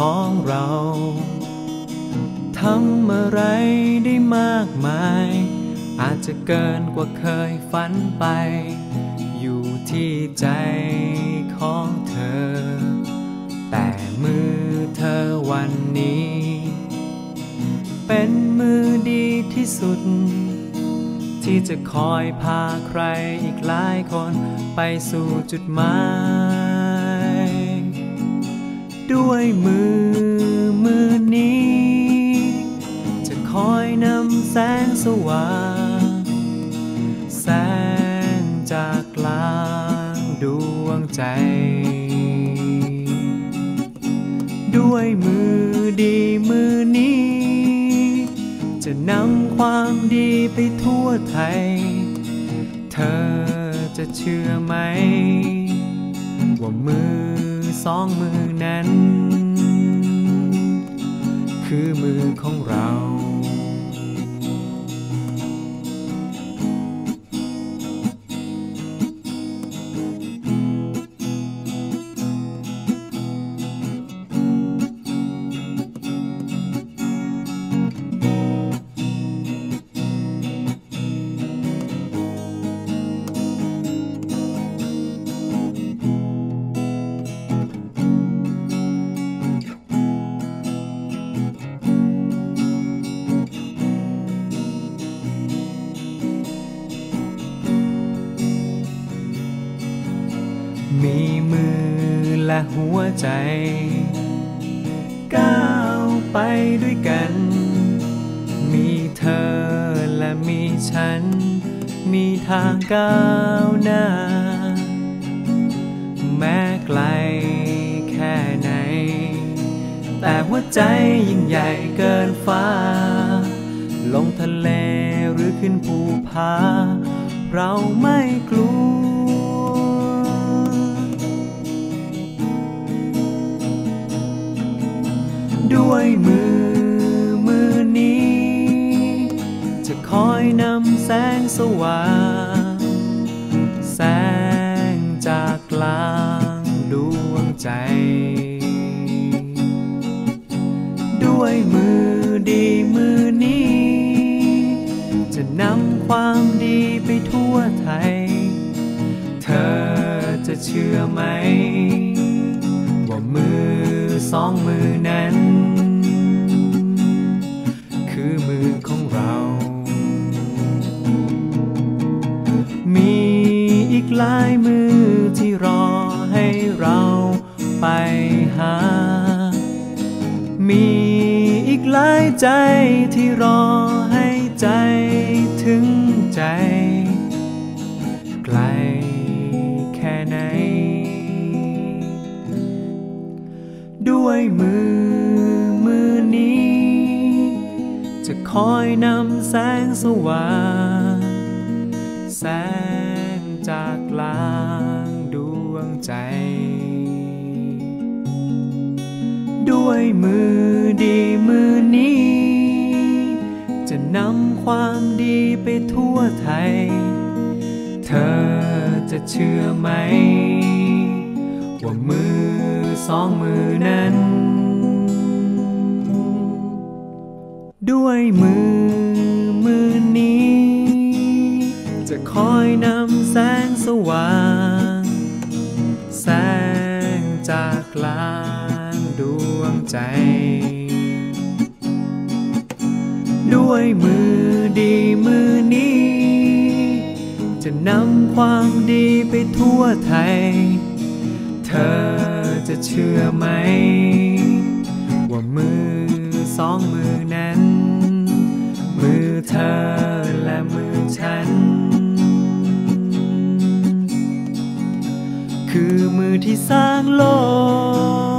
ของเรา ทำอะไรได้มากมาย อาจจะเกินกว่าเคยฝันไป อยู่ที่ใจของเธอ แต่มือเธอวันนี้ เป็นมือดีที่สุด ที่จะคอยพาใครอีกหลายคนไปสู่จุดหมาย ด้วยมือมือนี้ จะคอยนำแสงสว่าง แสงจากกลางดวงใจ ด้วยมือดีมือนี้ จะนำความดีไปทั่วไทย เธอจะเชื่อไหม ว่ามือ สองมือนั้น คือมือของเรา มีมือและหัวใจ ก้าวไปด้วยกัน มีเธอและมีฉัน มีทางก้าวหน้า แม้ไกลแค่ไหน แต่หัวใจยิ่งใหญ่เกินฟ้า ลงทะเลหรือขึ้นภูผา เราไม่กลัว ด้วยมือมือนี้ จะคอยนำแสงสว่าง แสงจากกลางดวงใจ ด้วยมือดีมือนี้ จะนำความดีไปทั่วไทย เธอจะเชื่อไหม ว่ามือสองมือนั้น ลายมือที่รอให้เราไปหา มีอีกหลายใจที่รอให้ใจถึงใจ ไกลแค่ไหน ด้วยมือมือนี้ จะคอยนำแสงสว่างแสงจาก ใจ ด้วยมือดีมือนี้ จะนำความดีไปทั่วไทย เธอจะเชื่อไหม ว่ามือสองมือนั้น ด้วยมือมือนี้ จะคอยนำแสงสว่างากกลางดวงใจ ด้วยมือดีมือนี้ จะนำความดีไปทั่วไทย เธอจะเชื่อไหม ว่ามือสองมือนั้น มือเธอ ที่สร้างโลก